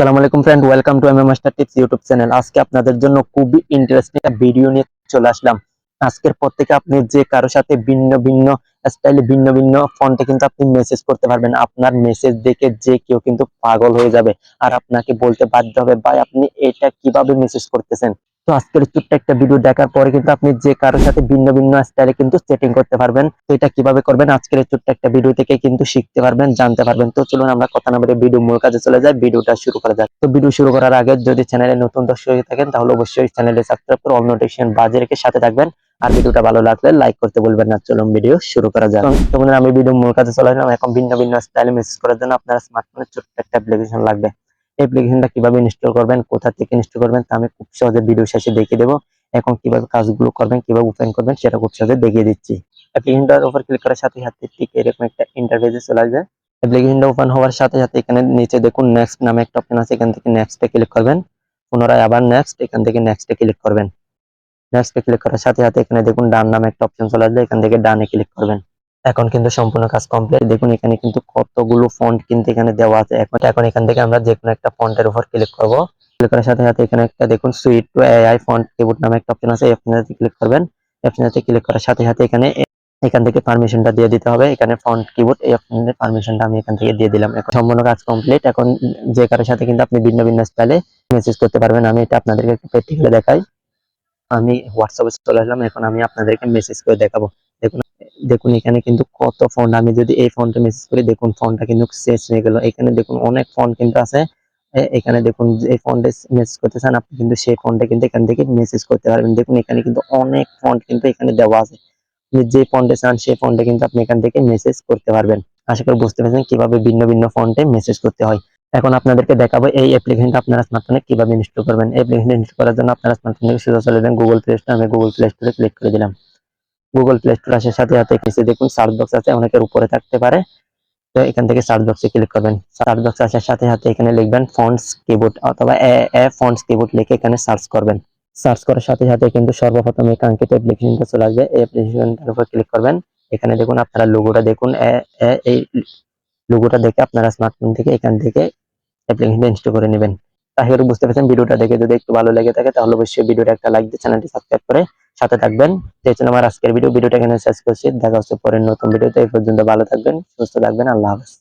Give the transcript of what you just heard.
আসসালামু আলাইকুম friend welcome to M master tips YouTube channel আজকে আপনাদের জন্য খুবই ইন্টারেস্টিং একটা ভিডিও নিয়ে চলে আসলাম। আজকের পর থেকে আপনি যে কারও সাথে ভিন্ন ভিন্ন স্টাইলে ভিন্ন ভিন্ন ফন্টে কিন্তু আপনি মেসেজ করতে পারবেন। আপনার মেসেজ দেখে যে কেউ কিন্তু পাগল হয়ে যাবে। আর আপনাকে বলতে বাধ্য হবে, ভাই, আপনি এটা কীভাবে মেসেজ করতেছেন? তো আজকের ছোট্ট একটা ভিডিও দেখার পরে কিন্তু আপনি যে কারোর সাথে ভিন্ন ভিন্ন স্টাইলে কিন্তু সেটিং করতে পারবেন তো এটা কীভাবে করবেন আজকের ছোট্ট একটা ভিডিও থেকে কিন্তু শিখতে পারবেন জানতে পারবেন। তো চলুন আমরা কথা না বলে ভিডিও মূল কাজে চলে যাই ভিডিওটা শুরু করা যাক। তো ভিডিও শুরু করার আগে যদি চ্যানেলে নতুন দর্শক হয়ে থাকেন তাহলে অবশ্যই চ্যানেলে সাবস্ক্রাইব করে অল নোটিফিকেশন বাজে রেখে সাথে থাকবেন। আর ভিডিওটা ভালো লাগলে লাইক করতে বলবেন না। চলুন ভিডিও শুরু করা যাক। তো বন্ধুরা, আমি ভিডিও মূল কাজে চলে আসলাম এখন ভিন্ন ভিন্ন স্টাইলে মেসেজ করার জন্য আপনার স্মার্টফোনে ছোট্ট একটা অ্যাপ্লিকেশন লাগবে। অ্যাপ্লিকেশনটা কীভাবে ইনস্টল করবেন, কোথা থেকে ইনস্টল করবেন, তা আমি খুব সহজে ভিডিও শেষে দেখিয়ে দেবো। এখন কীভাবে কাজগুলো করবেন, কীভাবে ওপেন করবেন, সেটা খুব সহজে দেখিয়ে দিচ্ছি। অ্যাপ্লিকেশনটার উপর ক্লিক করার সাথে সাথে ঠিক এরকম একটা ইন্টারফেসে চলে আসবে। অ্যাপ্লিকেশনটা ওপেন হওয়ার সাথে সাথে এখানে নিচে দেখুন নেক্সট নামে একটা অপশন আছে, এখান থেকে নেক্সটে ক্লিক করবেন। পুনরায় আবার নেক্সট এখান থেকে নেক্সটে ক্লিক করবেন। নেক্সটে ক্লিক করার সাথে সাথে এখানে দেখুন ডান নামে একটা অপশন চলে আসবে, এখান থেকে ডানে ক্লিক করবেন। এখন কিন্তু সম্পূর্ণ কাজ কমপ্লিট দেখুন, এখানে কিন্তু কতগুলো ফন্ট কিন্তু এখানে দেওয়া আছে। এখন এখন এখান থেকে আমরা যে কোনো একটা ফন্টের উপর ক্লিক করব। ক্লিক করার সাথে সাথে এখানে একটা দেখুন sweet to AI font keyboard নামে একটা অপশন আছে অপশনটাতে ক্লিক করবেন। অপশনটাতে ক্লিক করার সাথে সাথে এখানে এখান থেকে পারমিশনটা দিয়ে দিতে হবে। এখানে ফন্ট কিবোর্ড এই অপশনের পারমিশনটা আমি এখান থেকে দিয়ে দিলাম। এখন সম্পূর্ণ কাজ কমপ্লিট এখন যে কারোর সাথে কিন্তু আপনি ভিন্ন ভিন্ন স্টাইলে মেসেজ করতে পারবেন, আমি এটা আপনাদেরকে প্র্যাকটিক্যালি দেখাই। আমি হোয়াটসঅ্যাপে চলে আসলাম, এখন আমি আপনাদেরকে মেসেজ করে দেখাবো। দেখুন, এখানে কিন্তু কত ফন্ট আমি যদি এই ফন্টে মেসেজ করি, দেখুন ফন্টটা কিন্তু শেষ হয়ে গেল। এখানে দেখুন অনেক ফন্ট কিন্তু আছে। এখানে দেখুন যে ফন্টে মেসেজ করতে চান, আপনি কিন্তু সেই ফন্টে কিন্তু এখান থেকে মেসেজ করতে পারবেন। দেখুন, এখানে কিন্তু অনেক ফন্ট কিন্তু এখানে দেওয়া আছে। যে ফন্টে চান, সেই ফন্টে কিন্তু আপনি এখান থেকে মেসেজ করতে পারবেন। আশা করি বুঝতে পেরেছেন কীভাবে ভিন্ন ভিন্ন ফন্টে মেসেজ করতে হয়। এখন আপনাদেরকে দেখাবো এই অ্যাপ্লিকেশনটা আপনারা স্মার্টফোনে কীভাবে ইনস্টল করবেন। অ্যাপ্লিকেশন ইনস্টল করার জন্য আপনারা স্মার্টফোনে সোজা চলে যাবেন গুগল প্লে স্টোর আমি গুগল প্লে স্টোরে ক্লিক করে দিলাম। গুগল প্লে স্টোর আসার সাথে সাথে নিচে দেখুন সার্চ বক্স আছে, অনেকের উপরে থাকতে পারে। তো এখান থেকে সার্চ বক্সে ক্লিক করবেন। সার্চ বক্স আসার সাথে সাথে এখানে লিখবেন ফন্টস কিবোর্ড অথবা এ ফন্টস কিবোর্ড লিখে এখানে সার্চ করবেন। সার্চ করার সাথে সাথে কিন্তু সর্বপ্রথম এই কাঙ্ক্ষিত অ্যাপ্লিকেশনটা চলে আসবে। এই অ্যাপ্লিকেশনটার উপর ক্লিক করবেন। এখানে দেখুন আপনারা লোগোটা দেখুন। এই লোগোটা দেখে আপনারা স্মার্টফোন থেকে এখান থেকে অ্যাপ্লিকেশনটা ইনস্টল করে নেবেন। তাহলে বুঝতে পারছেন। ভিডিওটা দেখে যদি একটু ভালো লেগে থাকে তাহলে অবশ্যই ভিডিওটা একটা লাইক দিয়ে চ্যানেলটি সাবস্ক্রাইব করে সাথে থাকবেন। দেখছেন আমার আজকের ভিডিও ভিডিওটা এখানে শেষ করছি। দেখা হচ্ছে পরের নতুন ভিডিওতে এই পর্যন্ত ভালো থাকবেন, সুস্থ থাকবেন। আল্লাহ হাফেজ।